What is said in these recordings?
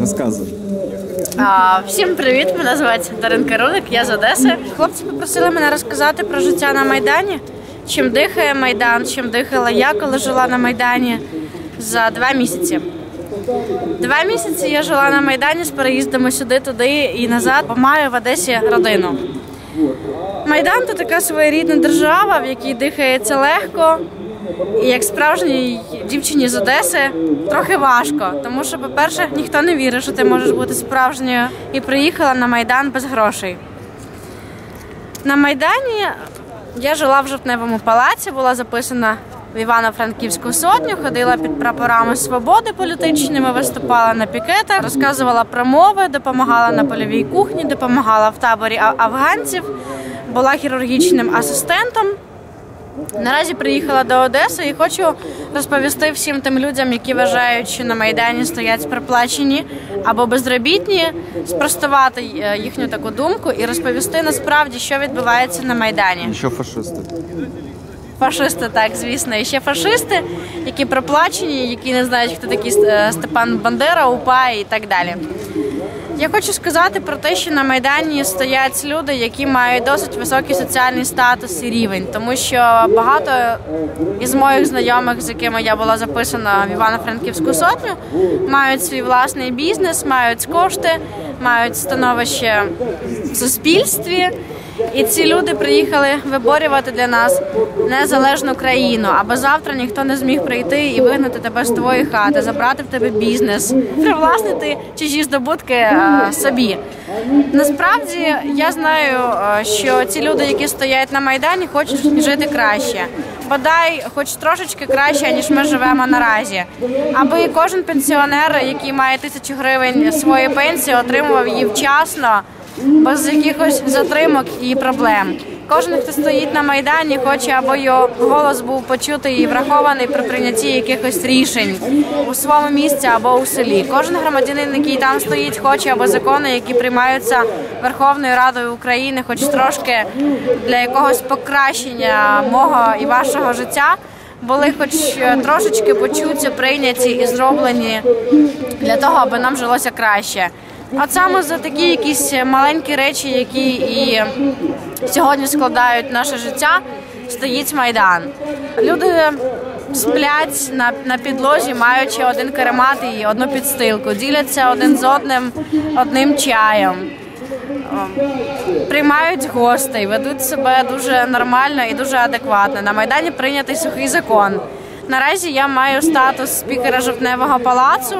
Розказуй. А, всім привіт! Мене звати Даринка Рудик, я з Одеси. Хлопці попросили мене розказати про життя на Майдані, чим дихає Майдан, чим дихала я, коли жила на Майдані за два місяці. Два місяці я жила на Майдані з переїздами сюди, туди і назад, бо маю в Одесі родину. Майдан це така своєрідна держава, в якій дихається легко. І як справжній дівчині з Одеси трохи важко, тому що, по-перше, ніхто не вірить, що ти можеш бути справжньою, і приїхала на Майдан без грошей. На Майдані я жила в жовтневому палаці, була записана в Івано-Франківську сотню, ходила під прапорами свободи політичними, виступала на пікетах, розказувала про мови, допомагала на польовій кухні, допомагала в таборі афганців, була хірургічним асистентом. Наразі приїхала до Одеси і хочу розповісти всім тим людям, які вважають, що на Майдані стоять проплачені або безробітні, спростувати е, їхню таку думку і розповісти насправді, що відбувається на Майдані. Ще фашисти. Фашисти, так, звісно, і ще фашисти, які проплачені, які не знають, хто такий е, Степан Бандера, УПА і так далі. Я хочу сказати про те, що на Майдані стоять люди, які мають досить високий соціальний статус і рівень, тому що багато із моїх знайомих, з якими я була записана в Івано-Франківську сотню, мають свій власний бізнес, мають кошти, мають становище в суспільстві. І ці люди приїхали виборювати для нас незалежну країну, аби завтра ніхто не зміг прийти і вигнати тебе з твоєї хати, забрати в тебе бізнес, привласнити чужі здобутки е, собі. Насправді я знаю, е, що ці люди, які стоять на майдані, хочуть жити краще. Бодай, хоч трошечки краще, ніж ми живемо наразі, аби кожен пенсіонер, який має тисячу гривень своєї пенсії, отримував її вчасно без якихось затримок і проблем. Кожен, хто стоїть на майдані, хоче, аби його голос був почутий і врахований при прийнятті якихось рішень у своєму місці або у селі. Кожен громадянин, який там стоїть, хоче, аби закони, які приймаються Верховною Радою України, хоч трошки для якогось покращення мого і вашого життя. Були хоч трошечки почуті, прийняті і зроблені для того, аби нам жилося краще. От саме за такі якісь маленькі речі, які і сьогодні складають наше життя, стоїть майдан. Люди сплять на, на підлозі, маючи один каремат і одну підстилку, діляться один з одним одним чаєм. Приймають гостей, ведуть себе дуже нормально і дуже адекватно. На майдані прийнятий сухий закон. Наразі я маю статус спікера жовтневого палацу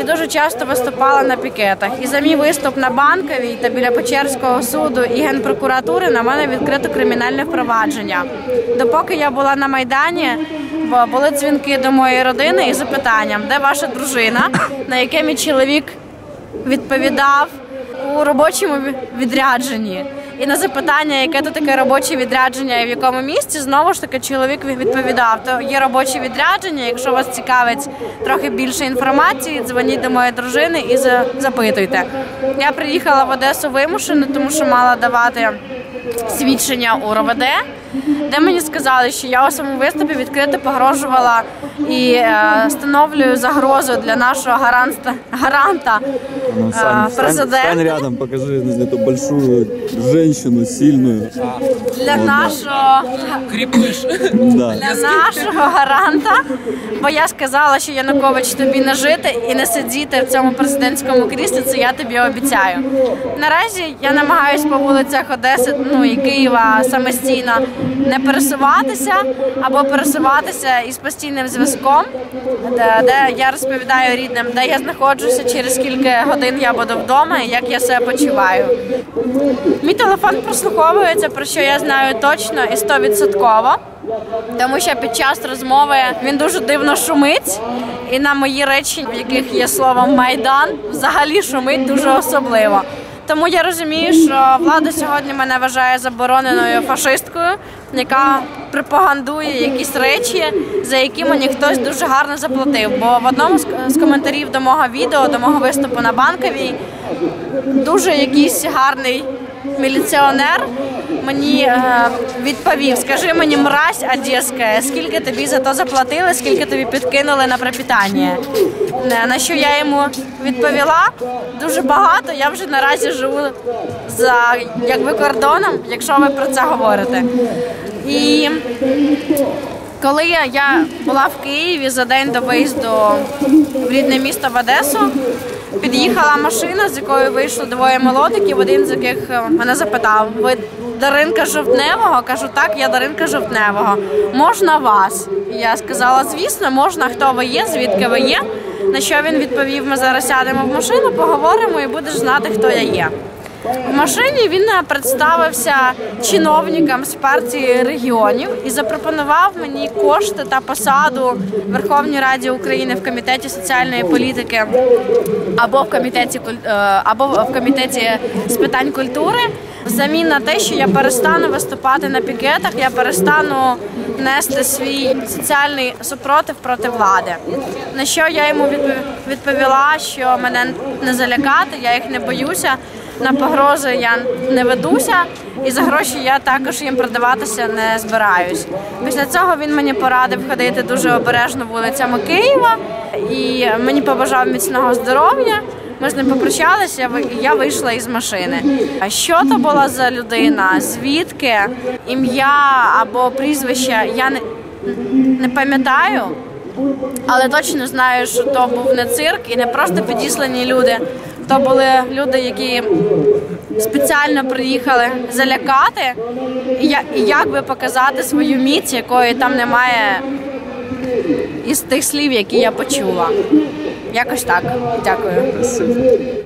і дуже часто виступала на пікетах. І за мій виступ на банковій та біля Печерського суду і генпрокуратури на мене відкрито кримінальне впровадження. Допоки я була на майдані, були дзвінки до моєї родини із запитанням, де ваша дружина, на яке мій чоловік відповідав у робочому відрядженні. І на запитання, яке то таке робоче відрядження і в якому місці, знову ж таки чоловік відповідав: то є робоче відрядження. Якщо вас цікавить трохи більше інформації, дзвоніть до моєї дружини і запитуйте. Я приїхала в Одесу вимушено, тому що мала давати свідчення у РОВД, де мені сказали, що я у своєму виступі відкрито погрожувала і е, становлюю загрозу для нашого гаранта, гаранта Ну, е, Сань, Сань, президента. Сань рядом, покажи эту большую женщину, сильную. для нашого Да. для нашого гаранта. Бо я сказала, що Янукович тобі не жити і не сидіти в цьому президентському кріслі. Це я тобі обіцяю. Наразі я намагаюся по вулицях Одеси, ну і Києва самостійно не пересуватися або пересуватися із постійним зв'язком, де, де я розповідаю рідним, де я знаходжуся, через кілька годин я буду вдома і як я себе почуваю. Мій телефон прослуховується, про що я знаю точно і стовідсотково. Тому що під час розмови він дуже дивно шумить, і на мої речі, в яких є слово майдан, взагалі шумить дуже особливо. Тому я розумію, що влада сьогодні мене вважає забороненою фашисткою, яка пропагандує якісь речі, за які мені хтось дуже гарно заплатив. Бо в одному з- коментарів до мого відео, до мого виступу на банковій, дуже якийсь гарний міліціонер мені е, відповів: скажи мені, мразь одеська, скільки тобі за то заплатили, скільки тобі підкинули на пропитання. Е, На що я йому відповіла дуже багато. Я вже наразі живу за якби кордоном, якщо ви про це говорите. І коли я, я була в Києві за день до виїзду в рідне місто в Одесу, під'їхала машина, з якою вийшло двоє молодиків, один з яких е, мене запитав: ви Даринка Жовтневого? Кажу, так, я Даринка Жовтневого. Можна вас? Я сказала, звісно, можна, хто ви є, звідки ви є. На що він відповів: ми зараз сядемо в машину, поговоримо і будеш знати, хто я є. В машині він е, представився чиновникам з партії регіонів і запропонував мені кошти та посаду в Верховній Раді України в комітеті соціальної політики або в комітеті е, або в комітеті з питань культури. Взамін на те, що я перестану виступати на пікетах, я перестану нести свій соціальний супротив проти влади. На що я йому відпов- відповіла, що мене не залякати, я їх не боюся. На погрози я не ведуся, і за гроші я також їм продаватися не збираюсь. Після цього він мені порадив ходити дуже обережно вулицями Києва і мені побажав міцного здоров'я. Ми з ним попрощалися, я вийшла із машини. А що то була за людина? Звідки ім'я або прізвище? Я не, не пам'ятаю. Але точно знаю, що то був не цирк і не просто підіслані люди. То були люди, які спеціально приїхали залякати і як би показати свою міць, якої там немає із тих слів, які я почула. Якось так. Дякую.